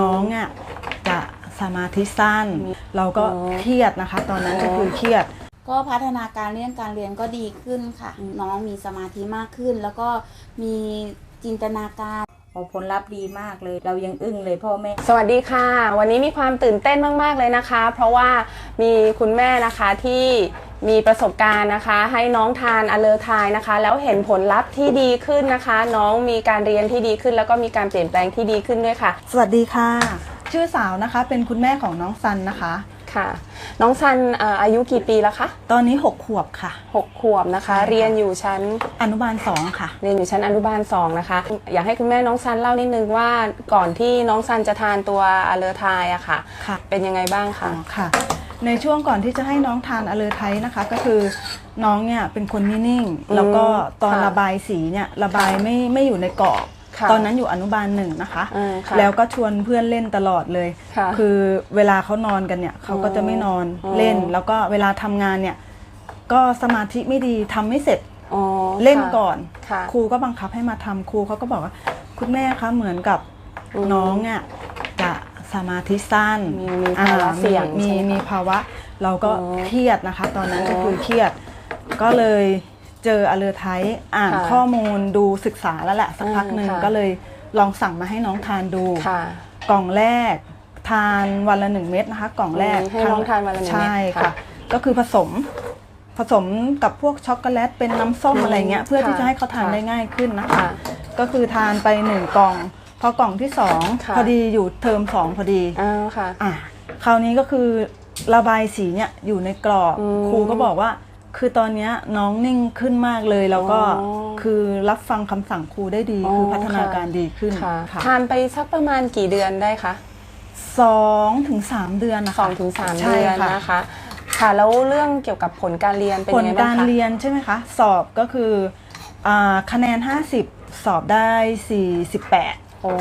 น้องอะจะสมาธิสั้น เราก็อ๋อเครียดนะคะ ตอนนั้นก็คือเครียด ก็พัฒนาการเรื่องการเรียนก็ดีขึ้นค่ะ น้องมีสมาธิมากขึ้น แล้วก็มีจินตนาการ โอ้ผลลัพธ์ดีมากเลย เรายังอึ้งเลยพ่อแม่ สวัสดีค่ะ วันนี้มีความตื่นเต้นมากๆเลยนะคะ เพราะว่ามีคุณแม่นะคะที่มีประสบการณ์นะคะ ให้น้องทานอเลอทายนะคะ แล้วเห็นผลลัพธ์ที่ดีขึ้นนะคะ น้องมีการเรียนที่ดีขึ้น แล้วก็มีการเปลี่ยนแปลงที่ดีขึ้นด้วยค่ะ สวัสดีค่ะ ชื่อสาวนะคะเป็นคุณแม่ของน้องซันนะคะ ค่ะ น้องซันเอ่ออายุกี่ปีแล้วคะตอนนี้ 6 ขวบค่ะ หกขวบนะคะ ใช่ค่ะ เรียนอยู่ชั้น อนุบาล 2 ค่ะ เรียนอยู่ชั้นอนุบาล2นะคะ อยากให้คุณแม่น้องซันเล่านิดนึงว่าก่อนที่น้องซันจะทานตัวอเลอทายอะค่ะ ค่ะ เป็นยังไงบ้างอ๋คะอค่ะ ในช่วงก่อนที่จะให้น้องทานอเลอไทยนะคะ ก็คือน้องเนี่ยเป็นคนนิ่ง ๆ แล้วก็ตอนระบายสีเนี่ยระบายไม่ไม่อยู่ในกรอบ ค่ะตอนนั้นอยู่อนุบาลหนึ่งนะคะอืมค่ะแล้วก็ชวนเพื่อนเล่นตลอดเลยค่ะอเวลาเขานอนกันเนี่ยเขาก็จะไม่นอนอ๋อ เล่น แล้วก็เวลาทำงานเนี่ยก็สมาธิไม่ดีทำไม่เสร็จอ๋อเล่นค่ะ ก่อน ค่ะครูก็บังคับให้มาทำครูเขาก็บอกว่า คุณแม่คะเหมือนกับอืมน้องอะจะสมาธิสั้นมีมีภาวะอ่เสี่ยงมีใช่ไหมคะมีภาวะ เราก็อ๋อเครียดนะคะ ตอนนั้นอ๋อก็คือเครียด ก็เลย เจออเลอไทยอ่านค่ะข้อมูลดูศึกษาแล้วแหละสักพักหนึ่งอ่าค่ะ ก็เลยลองสั่งมาให้น้องทานดู ค่ะ กล่องแรก ทานวันละหนึ่งเม็ดนะคะ กล่องแรกอืมให้น้องทานวันละหนึ่งเม็ดใช่ค่ะ ค่ะก็คือผสมผสมกับพวกช็อกโกแลตเป็นน้ำส้มอืมอะไรเงี้ยเพื่อที่ค่ะจะให้เขาทานค่ะ ได้ง่ายขึ้นนะคะ ค่ะ ก็คือทานไปหนึ่งกล่อง พอกล่องที่สองค่ะ พอดีอยู่เทอมสองพอดีอ้าวค่ะ อะคราวนี้ก็คือระบายสีเนี่ยอยู่ในกรอบอืมครูก็บอกว่า คือตอนเนี้ยน้องนิ่งขึ้นมากเลย แล้วก็อ๋อ คือรับฟังคำสั่งครูได้ดีอ๋อคือพัฒนาค่ะการดีขึ้นค่ะค่ะทานไปสักประมาณกี่เดือนได้คะสองถึงสามเดือนนะคะสองถึงสามใช่เดือนค่ะ นะคะ ค่ะแล้วเรื่องเกี่ยวกับผลการเรียนเป็นผยังลไงบ้ากางรคะ เรียนใช่ไหมคะ สอบก็คืออาคะแนน 50 สอบได้ 48 โอ้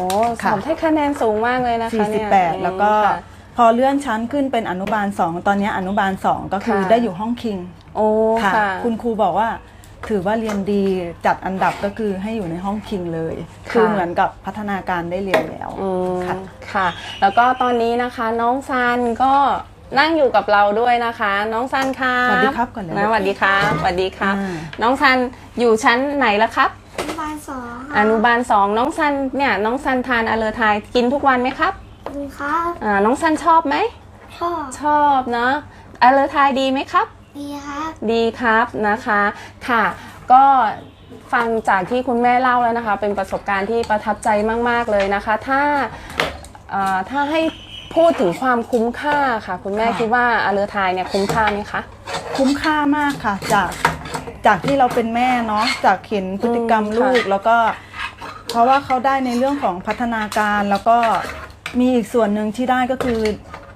สค่ะอบให้คะแนนสูงมากเลยนะคะเนี่ย48 แล้วก็ค่ะ พอเลื่อนชั้นขึ้นเป็นอนุบาล2ตอนนี้อนุบาล2ก็คือค่ะ ได้อยู่ห้องคิงโอ้ค่ะค่ะ คุณครูบอกว่าถือว่าเรียนดีจัดอันดับก็คือให้อยู่ในห้องคิงเลย ค่ะ คือเหมือนกับพัฒนาการได้เรียนแล้วอืมค่ะ ค่ะ แล้วก็ตอนนี้นะคะน้องซันก็นั่งอยู่กับเราด้วยนะคะ น้องซันค่ะสวัสดีครับก่อนเลยนะสวัสดีครับสวัสดีครับ อ่า น้องซันอยู่ชั้นไหนละครับ อนุบาลสองอนุบาลสองน้องซันเนี่ยน้องซันทานอเลอทายกินทุกวันไหมครับ ดูครับอ่าน้องซันชอบไหม ชอบชอบเนาะอเลอทายดีไหมครับ ดีครับ ดีครับนะคะค่ะ ก็ฟังจากที่คุณแม่เล่าแล้วนะคะ เป็นประสบการณ์ที่ประทับใจมาก ๆ เลยนะคะ ถ้าเอ่อถ้าให้พูดถึงความคุ้มค่าค่ะ คุณแม่ค่ะ คิดว่าอเลอทายเนี่ยคุ้มค่าไหมคะ คุ้มค่ามากค่ะ จากจากที่เราเป็นแม่เนาะจากเห็นพฤติกรรมอืมลูกค่ะแล้วก็ เพราะว่าเขาได้ในเรื่องของพัฒนาการแล้วก็ มีอีกส่วนหนึ่งที่ได้ก็คือ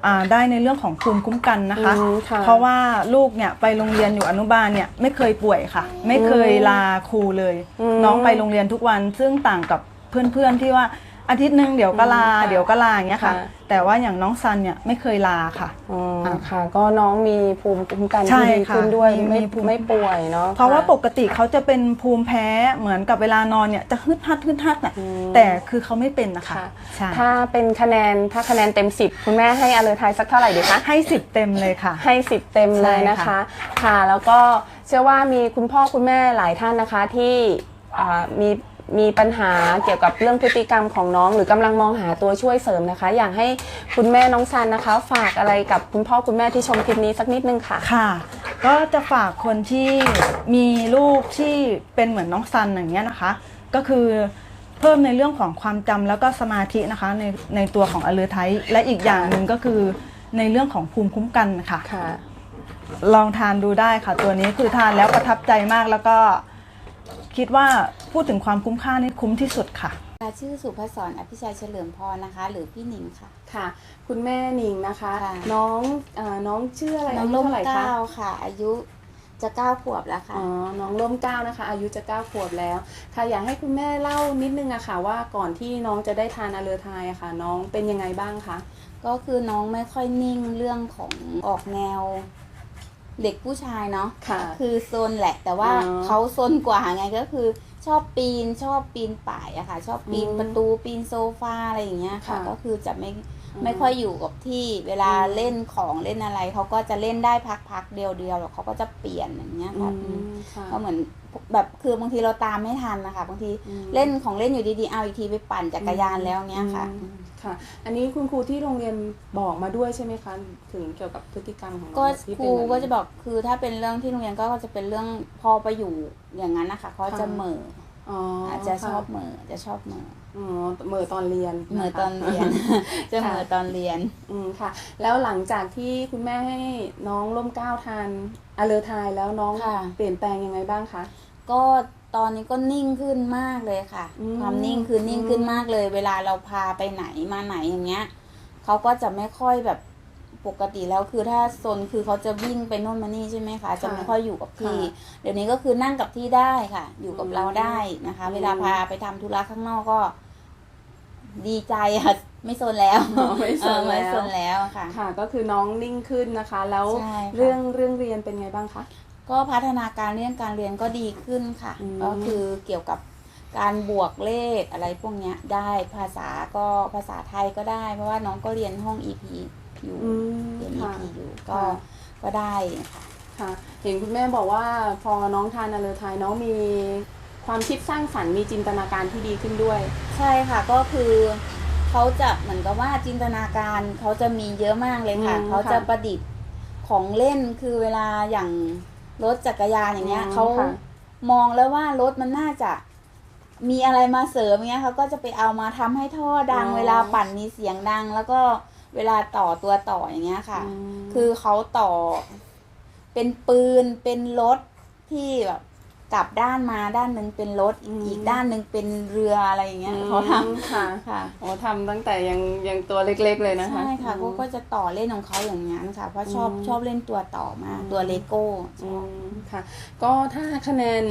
อ่าได้ในเรื่องของภูมิคุ้มกันนะคะ อืมค่ะเพราะว่าลูกเนี่ยไปโรงเรียนอยู่อนุบาลเนี่ยไม่เคยป่วยค่ะ ไม่เคยลาครูเลย อืม น้องไปโรงเรียนทุกวันซึ่งต่างกับเพื่อนๆที่ว่า อาทิตย์หนึ่งเดี๋ยวก็ลาอืมค่ะเดี๋ยวก็ลาอย่างเงี้ยค่ะ ค่ะ แต่ว่าอย่างน้องซันเนี่ยไม่เคยลาค่ะ อ๋ออะค่ะ ก็น้องมีภูมิคุ้มกันใช่ที่ดีค่ะขึ้นด้วยมีไม่มีภูมิ ไม่ป่วยเนาะเพราะว่าค่ปกติเขาจะเป็นภูมิแพ้เหมือนกับเวลานอนเนี่ยจะฮึดฮัดฮึดฮัดน่ะอืมแต่คือเขาไม่เป็นนะคะค่ะ ใช่ถ้าเป็นคะแนนถ้าคะแนนเต็ม 10 คุณแม่ให้อเลอทายสักเท่าไหร่ดีคะ ให้สิบเต็มเลยค่ะ ให้สิบเต็มเลยนะใช่คะ ค่ะ ค่ะ แล้วก็เชื่อว่ามีคุณพ่อคุณแม่หลายท่านนะคะที่อ่ามี มีปัญหาเกี่ยวกับเรื่องพฤติกรรมของน้อง หรือกำลังมองหาตัวช่วยเสริมนะคะ อยากให้คุณแม่น้องซันนะคะ ฝากอะไรกับคุณพ่อคุณแม่ที่ชมคลิปนี้สักนิดนึงค่ะ ค่ะ ก็จะฝากคนที่มีลูกที่เป็นเหมือนน้องซันอย่างเงี้ยนะคะ ก็คือเพิ่มในเรื่องของความจำแล้วก็สมาธินะคะในในตัวของอเลอไทและอีกอย่างหนึ่งก็คือในเรื่องของภูมิคุ้มกันค่ะค่ะลองทานดูได้ค่ะ ตัวนี้คือทานแล้วประทับใจมากแล้วก็ คิดว่าพูดถึงความคุ้มค่านี่คุ้มที่สุดค่ะ ชื่อสุภศรอภิชัยเฉลิมพรนะคะ หรือพี่หนิงค่ะ ค่ะ คุณแม่หนิงนะคะ ค่ะ น้องเออน้องชื่ออะไรน้องอายุร่มเท่าไหร่คะเก้าค่ะ อายุจะเก้าขวบแล้วค่ะ อ๋อน้องร่มเก้านะคะ อายุจะเก้าขวบแล้ว ค่ะอยากให้คุณแม่เล่านิดนึงอะค่ะว่าก่อนที่น้องจะได้ทานอะเลอทายอะค่ะ น้องเป็นยังไงบ้างคะก็คือน้องไม่ค่อยนิ่งเรื่องของออกแนว เด็กผู้ชายเนาะค่ะ คือโซนแหละ แต่ว่าอ๋อเขาโซนกว่าไงก็คือ ชอบปีนชอบปีนป่ายอะค่ะ ชอบปีนอืมประตูปีนโซฟาอะไรอย่างเงี้ยค่ะ ค่ะ ก็คือจะไม่อืม ไม่ค่อยอยู่กับที่เวลาอืมเล่นของเล่นอะไรเขาก็จะเล่นได้พักๆเดียวๆแล้วเขาก็จะเปลี่ยนอย่างเงี้ยอืค่ะมค่ะก็เหมือนแบบคือบางทีเราตามไม่ทันนะคะบางทีอืมเล่นของเล่นอยู่ดีๆเอาอีกทีไปปั่นจักรยานแล้วเงี้ยค่ะอืมค่ะ อันนี้คุณครูที่โรงเรียนบอกมาด้วยใช่ไหมคะถึงเกี่ยวกับพฤติกรรมของน้องก็ที่คเป็นรูแบบนี้ก็จะบอกคือถ้าเป็นเรื่องที่โรงเรียนก็จะเป็นเรื่องพอไปอยู่อย่างนั้นนะคะเขาจะค่ะเหม่ออ๋ออาอาจจะชอบเหม่อจะชอบเหม่อ อ๋อเหมื่อตอนเรียนเหม่อนะคะตอนเรียน จะเหม่อตอนเรียน อืมค่ะ แล้วหลังจากที่คุณแม่ให้น้องร่มเกล้าทานอะเลอทายแล้วน้องค่ะ เปลี่ยนแปลงยังไงบ้างคะ ก็ตอนนี้ก็นิ่งขึ้นมากเลยค่ะ อืมความนิ่งคือนิ่งขึ้นอืมมากเลย เวลาเราพาไปไหนมาไหนอย่างเงี้ยเขาก็จะไม่ค่อยแบบปกติแล้วคือถ้าโซนคือเขาจะวิ่งไปโน่นมานี่ใช่ไหมคะจะไม่ค่อยอยู่กับที่ เดี๋ยวนี้ก็คือนั่งกับที่ได้ค่ะ อยู่กับอืมเราได้นะคะอืมเวลาพาไปทำธุระข้างนอกก็ ดีใจค่ะไม่โซนแล้วอ๋อไม่สนเออไม่แล้โซวนแล้วค่ะค่ะ ก็คือน้องนิ่งขึ้นนะคะ แล้วใช่ค่ะเรื่องเรื่องเรียนเป็นไงบ้างคะก็พัฒนาการเรื่องการเรียนก็ดีขึ้นค่ะอืมก็คือเกี่ยวกับการบวกเลขอะไรพวกเนี้ยได้ภาษาก็ภาษาไทยก็ได้ เพราะว่าน้องก็เรียนห้อง EP อยู่อืมเรียนค่ะ EP อยู่ก็ค่ะก็ได้ค่ะค่ะ เห็นคุณแม่บอกว่าพอน้องทานอะเลอทายน้องมี ความคิดสร้างสรรค์มีจินตนาการที่ดีขึ้นด้วย ใช่ค่ะก็คือเขาจะเหมือนกับว่าจินตนาการเขาจะมีเยอะมากเลยค่ะอืมเขาจะค่ะประดิษฐ์ของเล่นคือเวลาอย่างรถจักรยานอย่างเงี้ยอืมเขาค่ะ มองแล้วว่ารถมันน่าจะมีอะไรมาเสริมเงี้ยเขาก็จะไปเอามาทำให้ท่อดัง เวลาปั่นมีเสียงดัง แล้วก็เวลาต่อตัวต่ออย่างเงี้ยค่ะ ม คือเขาต่อเป็นปืนเป็นรถที่แบบ กลับด้านมาด้านหนึ่งเป็นรถอีกอีกด้านหนึ่งเป็นเรืออะไรอย่างเงี้ยเขาทำค่ะค่ะโอ้ทำตั้งแต่ยังยังตัวเล็ก ๆ เลยนะคะใช่ค่ะอืมเขาก็จะต่อเล่นของเขาอย่างนั้นค่ะเพราะชอบอืมชอบเล่นตัวต่อมากอืมตัวเลโก้ชอือบมค่ะ ก็ถ้าคะแนน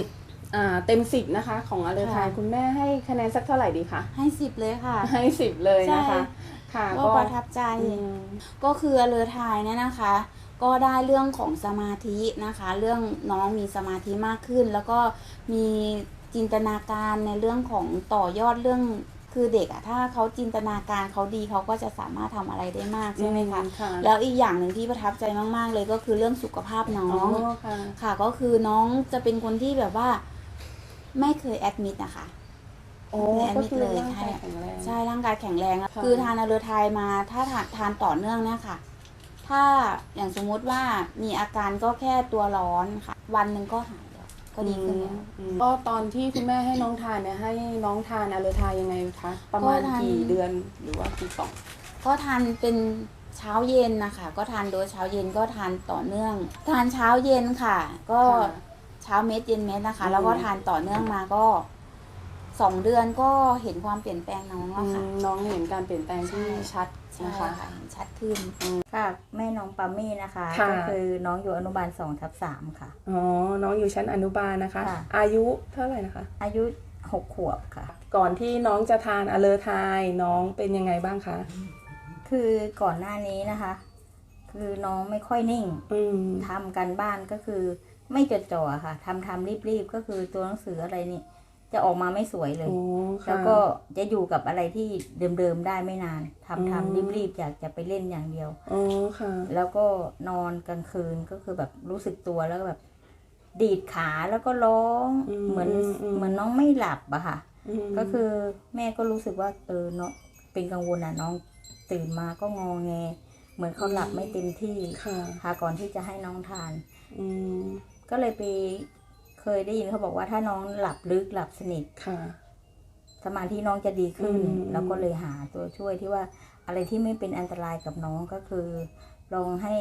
อ่าเต็มสิบนะคะ ของอเลอทายค่ะคุณแม่ให้คะแนนสักเท่าไหร่ดีคะให้สิบเลยค่ะ ให้สิบเลยนะคะใช่ค่ะก็ประทับใจอืมก็คืออเลอทายเนี่ยนะคะ ก็ได้เรื่องของสมาธินะคะ เรื่องน้องมีสมาธิมากขึ้น แล้วก็มีจินตนาการในเรื่องของต่อยอดเรื่องคือเด็กอะถ้าเขาจินตนาการเขาดีเขาก็จะสามารถทำอะไรได้มากใช่ไหมคะค่ะแล้วอีกอย่างหนึ่งที่ประทับใจมาก ๆ เลยก็คือเรื่องสุขภาพน้อ๋อองค่ะค่ะ ก็คือน้องจะเป็นคนที่แบบว่า ไม่เคยแอดมิดนะคะโอ้แม่ก็มิดคือเลยร่างกายใช่แข็งแรงใช่ร่างกายแข็งแรงอะค่ะคือทานอะเลอไทยมาถ้าทานทานต่อเนื่องเนี่ยค่ะ ถ้าอย่างสมมุติว่ามีอาการก็แค่ตัวร้อนค่ะ วันหนึ่งก็หายแล้วก็ดีขึ้นแล้วอืมก็ตอนที่คุณแม่ให้น้องทานเนี่ยให้น้องทานอะเลอทายยังไงคะประมาณก็ทานกี่เดือนหรือว่ากี่กล่องก็ทานเป็นเช้าเย็นนะคะ ก็ทานโดยเช้าเย็นก็ทานต่อเนื่อง ทานเช้าเย็นค่ะ ก็ค่ะเช้าเม็ดเย็นเม็ดนะคะอืมแล้วก็ทานต่อเนื่องมาก็ สองเดือนก็เห็นความเปลี่ยนแปลงน้องอืแล้วค่ะมน้องเห็นการเปลี่ยนแปลงที่ใช่ชัดใช่นะคะค่ะเห็นชัดขึ้นค่ะแม่น้องปามี่นะคะค่ะ ก็คือน้องอยู่อนุบาลสองทับสามค่ะ อ๋อ น้องอยู่ชั้นอนุบาลนะคะ ค่ะ อายุเท่าไหร่นะคะ อายุหกขวบค่ะ ก่อนที่น้องจะทานอะเลอทายน้องเป็นยังไงบ้างคะ คือก่อนหน้านี้นะคะ คือน้องไม่ค่อยนิ่งอืม ทำกันบ้านก็คือไม่จดจ่อค่ะทำทำรีบๆก็คือตัวหนังสืออะไรนี่ จะออกมาไม่สวยเลยโอ้ค่ะแล้วก็จะอยู่กับอะไรที่เดิมๆได้ไม่นานอืมทำทำรีบๆอยากจะไปเล่นอย่างเดียวอ๋อค่ะ แล้วก็นอนกลางคืนก็คือแบบรู้สึกตัวแล้วก็แบบ ดีดขาแล้วก็ร้องอืมเหมือนอืมเหมือนน้องไม่หลับอะค่ะมก็คือแม่ก็รู้สึกว่าเออเนาะเป็นกังวลอะน้องตื่นมาก็งอแง เหมือนเขาหลับไม่เต็มที่ค่ะค่ะก่อนที่จะให้น้องทานอืมก็เลยไป เคยได้ยินเขาบอกว่าถ้าน้องหลับลึกหลับสนิทค่ะ สมาธิน้องจะดีขึ้นอืมแล้วก็เลยหาตัวช่วยที่ว่าอะไรที่ไม่เป็นอันตรายกับน้องก็คือ ลองให้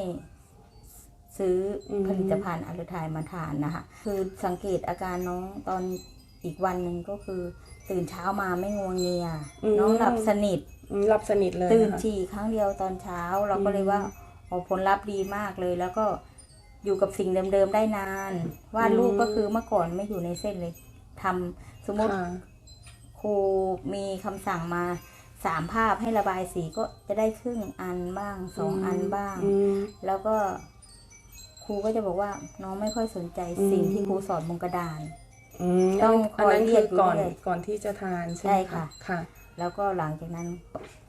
ซื้ออผลิตภัณฑ์อัลทายมาทานนะคะ คือสังเกตอาการน้องตอนอีกวันหนึ่งก็คือ ตื่นเช้ามาไม่งวงเงีย น้องหลับสนิทอืมหลับสนิทเลยตื่นนะคะฉี่ครั้งเดียวตอนเช้า เราก็เลยว่าโอ้ผลลัพธ์ดีมากเลยแล้วก็ อยู่กับสิ่งเดิมๆได้นานวาดรูปก็คือเมื่อก่อนไม่อยู่ในเส้นเลยทำสมมติค่ะครูมีคำสั่งมาสามภาพให้ระบายสีก็จะได้ครึ่งอันบ้างสองอันบ้างอืมแล้วก็ครูก็จะบอกว่าน้องไม่ค่อยสนใจอืมสิ่งที่ครูสอนบนกระดานอืมต้องอันนั้นคอยเรีคืยอกก่อนเรื่อยก่อนที่จะทานใช่ไหมใช่ค่ะค่ะ แล้วก็หลังจากนั้น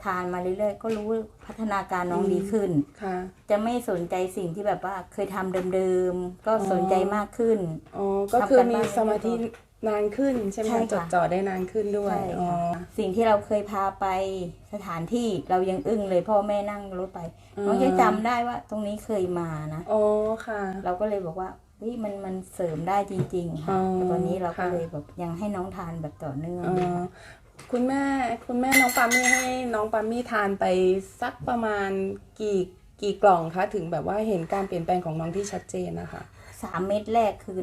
ทานมาเรื่อยๆ ก็รู้พัฒนาการน้องอืมดีขึ้น ค่ะ จะไม่สนใจสิ่งที่แบบว่าเคยทำเดิมๆ ก็สนใจมากขึ้น อ๋อ ก็คือทำการบ้านมีสมาธินานขึ้นใช่ไหมใช่คะค่ะ จดจ่อได้นานขึ้นด้วย ใช่อ๋อ ค่ะสิ่งที่เราเคยพาไปสถานที่เรายังอึ้งเลยพ่อแม่นั่งรถไปอืมน้องจะจำได้ว่าตรงนี้เคยมานะ อ๋อ ค่ะ เราก็เลยบอกว่าเฮ้ยมันมันเสริมได้จริง ๆ ค่ะอ๋อแต่ตอนนี้เราก็ค่ะ เลยแบบยังให้น้องทานแบบต่อเนื่อง อ๋อ คุณแม่คุณแม่น้องปามี่ให้น้องปามี่ทานไปสักประมาณกี่กี่กล่องคะถึงแบบว่าเห็นการเปลี่ยนแปลงของน้องที่ชัดเจนนะคะสามเม็ดแรกคือ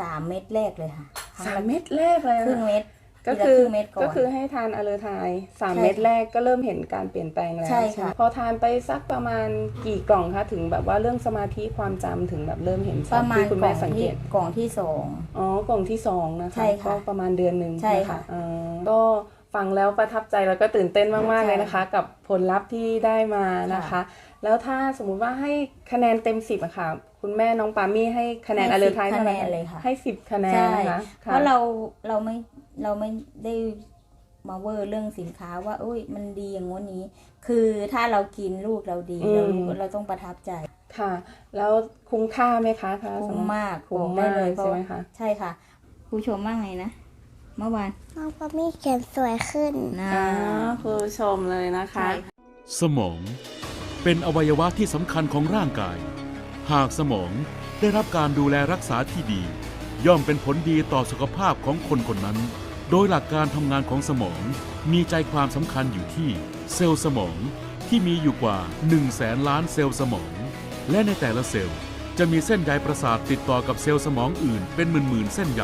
สามเม็ดแรกเลยค่ะครั้งสามละเม็ดแรกเลยครึ่งนะเม็ดก็ทีละคือรึ่งเม็ดก่อนก็คือให้ทานอะเลอไทยสามใช่เม็ดแรกก็เริ่มเห็นการเปลี่ยนแปลงแล้วใช่ใช่ไหมค่ะพอทานไปสักประมาณกี่กล่องคะถึงแบบว่าเรื่องสมาธิความจำถึงแบบเริ่มเห็นปชัดระมาณที่คุณกล่แม่องสังเกที่ตกล่องที่สองอ๋อกล่องที่สองนะคะใช่ค่ะก็ประมาณเดือนหนึ่งใช่นค่ะอ๋อก็ ฟังแล้วประทับใจแล้วก็ตื่นเต้นมากๆใช่เลยนะคะ กับผลลัพธ์ที่ได้มานะคะค่ะแล้วถ้าสมมุติว่าให้คะแนนเต็มสิบอะค่ะ คุณแม่น้องปามี่ให้คะแนนให้อเลอไทย10เท่าไหร่คะแนนเลยค่ะให้สิบคะแนนใช่นะคะเพค่ะราะเราเราไม่เราไม่ได้มาเวอร์เรื่องสินค้าว่าอุ้ยมันดีอย่างงู้นนี้ คือถ้าเรากินลูกเราดีอืมเรารู้เราต้องประทับใจค่ะ แล้วคุ้มค่าไหมคะคะคุ้มสำหรับมากคุ้บมอกได้เลยมากเพราะใช่ไหมคะใช่ค่ะผู้ชมว่าไงนะ เมื่อวานน้องปามี่เขียนสวยขึ้นนะอ่าคุณผู้ชมเลยนะคะใช่สมอง เป็นอวัยวะที่สำคัญของร่างกาย หากสมองได้รับการดูแลรักษาที่ดี ย่อมเป็นผลดีต่อสุขภาพของคนคนนั้น โดยหลักการทำงานของสมองมีใจความสำคัญอยู่ที่เซลล์สมองที่มีอยู่กว่า 1 0 0 0 0แสนล้านเซลล์สมอง และในแต่ละเซลล์จะมีเส้นใยประสาทติดต่อกับเซลล์สมองอื่นเป็นหมื่นๆเส้นใย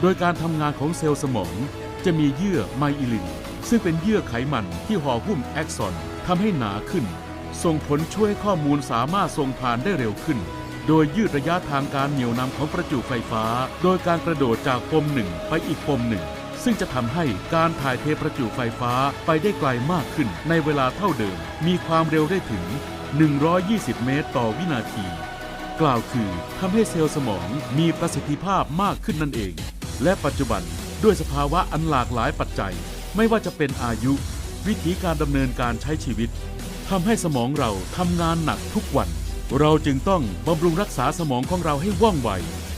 โดยการทำงานของเซลล์สมอง จะมีเยื่อไมอิลิน ซึ่งเป็นเยื่อไขมันที่ห่อหุ้มแอกซอนทำให้หนาขึ้น ส่งผลช่วยข้อมูลสามารถส่งผ่านได้เร็วขึ้น โดยยืดระยะทางการเหนี่ยวนำของประจุไฟฟ้า โดยการกระโดดจากปมหนึ่งไปอีกปมหนึ่ง ซึ่งจะทำให้การถ่ายเทประจุไฟฟ้าไปได้ไกลมากขึ้น ในเวลาเท่าเดิม มีความเร็วได้ถึง 120 เมตรต่อวินาที กล่าวคือทำให้เซลล์สมองมีประสิทธิภาพมากขึ้นนั่นเอง และปัจจุบันด้วยสภาวะอันหลากหลายปัจจัย ไม่ว่าจะเป็นอายุ วิธีการดำเนินการใช้ชีวิตทำให้สมองเราทำงานหนักทุกวัน เราจึงต้องบำรุงรักษาสมองของเราให้ว่องไว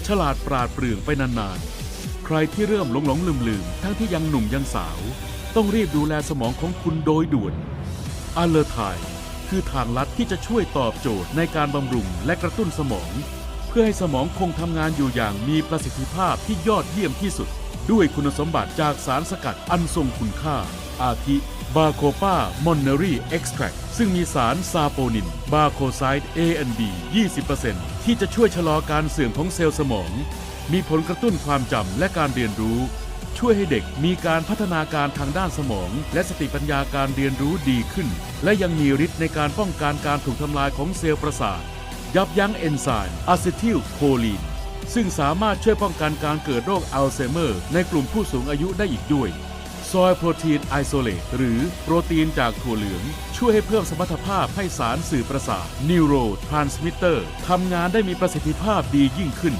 ฉลาดปราดเปรื่องไปนานๆ ใครที่เริ่มหลงหลงลืมลืมๆทั้งที่ยังหนุ่มยังสาว ต้องรีบดูแลสมองของคุณโดยด่วนอัลเลอร์ไทยคือทางลัดที่จะช่วยตอบโจทย์ในการบำรุงและกระตุ้นสมอง พื่อให้สมองคงทำงานอยู่อย่างมีประสิทธิภาพที่ยอดเยี่ยมที่สุด ด้วยคุณสมบัติจากสารสกัดอันทรงคุณค่า อาทิบาโคปามอนเนอรี่เอ็กซ์แทรซึ่งมีสารซาโปนิน บาโคไซด์ A and B 20%ที่จะช่วยชะลอการเสื่อมของเซลล์สมอง มีผลกระตุ้นความจำและการเรียนรู้ ช่วยให้เด็กมีการพัฒนาการทางด้านสมอง และสติปัญญาการเรียนรู้ดีขึ้น และยังมีฤทธิ์ในการป้องกันการถูกทำลายของเซลล์ประสาท ยับยั้งเอนไซม์อะซิทิลโคลีน ซึ่งสามารถช่วยป้องกันการเกิดโรคอัลไซเมอร์ ในกลุ่มผู้สูงอายุได้อีกด้วยซอยโปรตีนไอโซเลตหรือโปรตีนจากถั่วเหลือง ช่วยให้เพิ่มสมรรถภาพให้สารสื่อประสาทนิวโรทรานสมิเตอร์ทำงานได้มีประสิทธิภาพดียิ่งขึ้น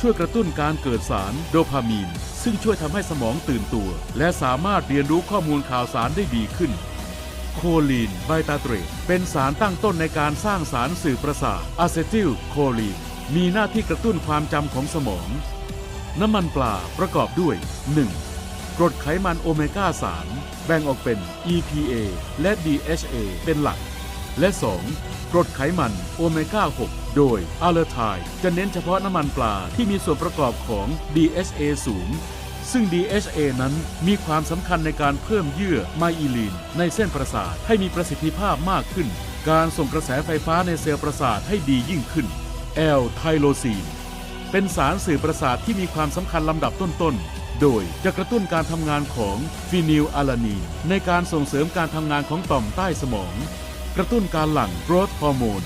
ช่วยกระตุ้นการเกิดสารโดพามีน ซึ่งช่วยทำให้สมองตื่นตัว และสามารถเรียนรู้ข้อมูลข่าวสารได้ดีขึ้น โคลีนไบตาเตรตเป็นสารตั้งต้นในการสร้างสารสื่อประสาทอะเซทิลโคลีน มีหน้าที่กระตุ้นความจำของสมอง น้ำมันปลาประกอบด้วย 1. กรดไขมันโอเมก้า 3 แบ่งออกเป็น EPA และ DHA เป็นหลัก และ 2. กรดไขมันโอเมก้า 6 โดยอัลเลอร์ไทจะเน้นเฉพาะน้ำมันปลาที่มีส่วนประกอบของ DHA สูง ซึ่ง DHA นั้นมีความสำคัญในการเพิ่มเยื่อไมอิลีน ในเส้นประสาทให้มีประสิทธิภาพมากขึ้น การส่งกระแสไฟฟ้าในเซลล์ประสาทให้ดียิ่งขึ้น L ไทโลซีนเป็นสารสื่อประสาทที่มีความสำคัญลำดับต้นๆ โดยจะกระตุ้นการทำงานของฟีนิลอะลานีนในการส่งเสริมการทำงานของต่อมใต้สมอง กระตุ้นการหลั่งโกรทฮอร์โมน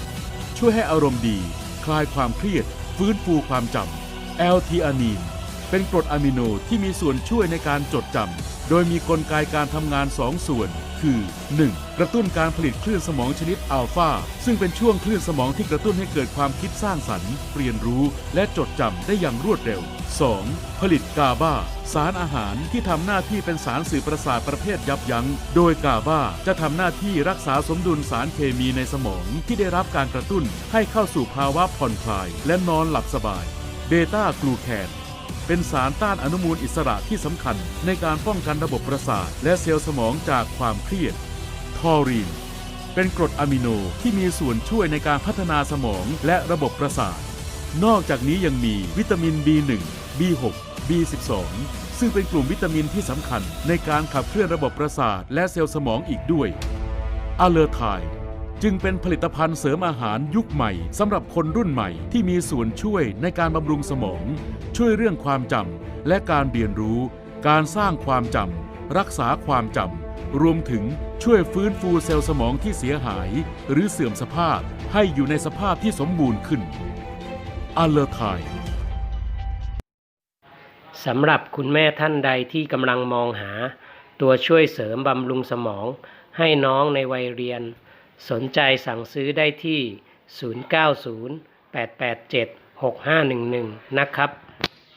ช่วยให้อารมณ์ดี คลายความเครียด ฟื้นฟูความจำแอลทีอานีน เป็นกรดอะมิโนที่มีส่วนช่วยในการจดจำ โดยมีกลไกการทำงานสองส่วนคคือ 1. กระตุ้นการผลิตคลื่นสมองชนิดอัลฟาซึ่งเป็นช่วงคลื่นสมองที่กระตุ้นให้เกิดความคิดสร้างสรรค์ เรียนรู้ และจดจำได้อย่างรวดเร็ว 2. ผลิตกาบาสารอาหารที่ทำหน้าที่เป็นสารสื่อประสาทประเภทยับยัง้ง โดยกาบาจะทำหน้าที่รักษาสมดุลสารเคมีในสมองที่ได้รับการกระตุ้นให้เข้าสู่ภาวะผ่อนคลาย และนอนหลับสบายเบต้ากลูแคน เป็นสารต้านอนุมูลอิสระที่สำคัญในการป้องกันระบบประสาท และเซลล์สมองจากความเครียด ทอรีน เป็นกรดอะมิโนที่มีส่วนช่วยในการพัฒนาสมองและระบบประสาท นอกจากนี้ยังมีวิตามิน B1 B6 B12 ซึ่งเป็นกลุ่มวิตามินที่สำคัญในการขับเคลื่อนระบบประสาทและเซลล์สมองอีกด้วยอะเลอร์ไท จึงเป็นผลิตภัณฑ์เสริมอาหารยุคใหม่สำหรับคนรุ่นใหม่ที่มีส่วนช่วยในการบำรุงสมอง ช่วยเรื่องความจำและการเรียนรู้ การสร้างความจำรักษาความจำรวมถึงช่วยฟื้นฟูเซลล์สมองที่เสียหาย หรือเสื่อมสภาพให้อยู่ในสภาพที่สมบูรณ์ขึ้นอะเลอร์ไทสำหรับคุณแม่ท่านใดที่กำลังมองหา ตัวช่วยเสริมบำรุงสมอง ให้น้องในวัยเรียน สนใจสั่งซื้อได้ที่ 090 887 6511 นะครับ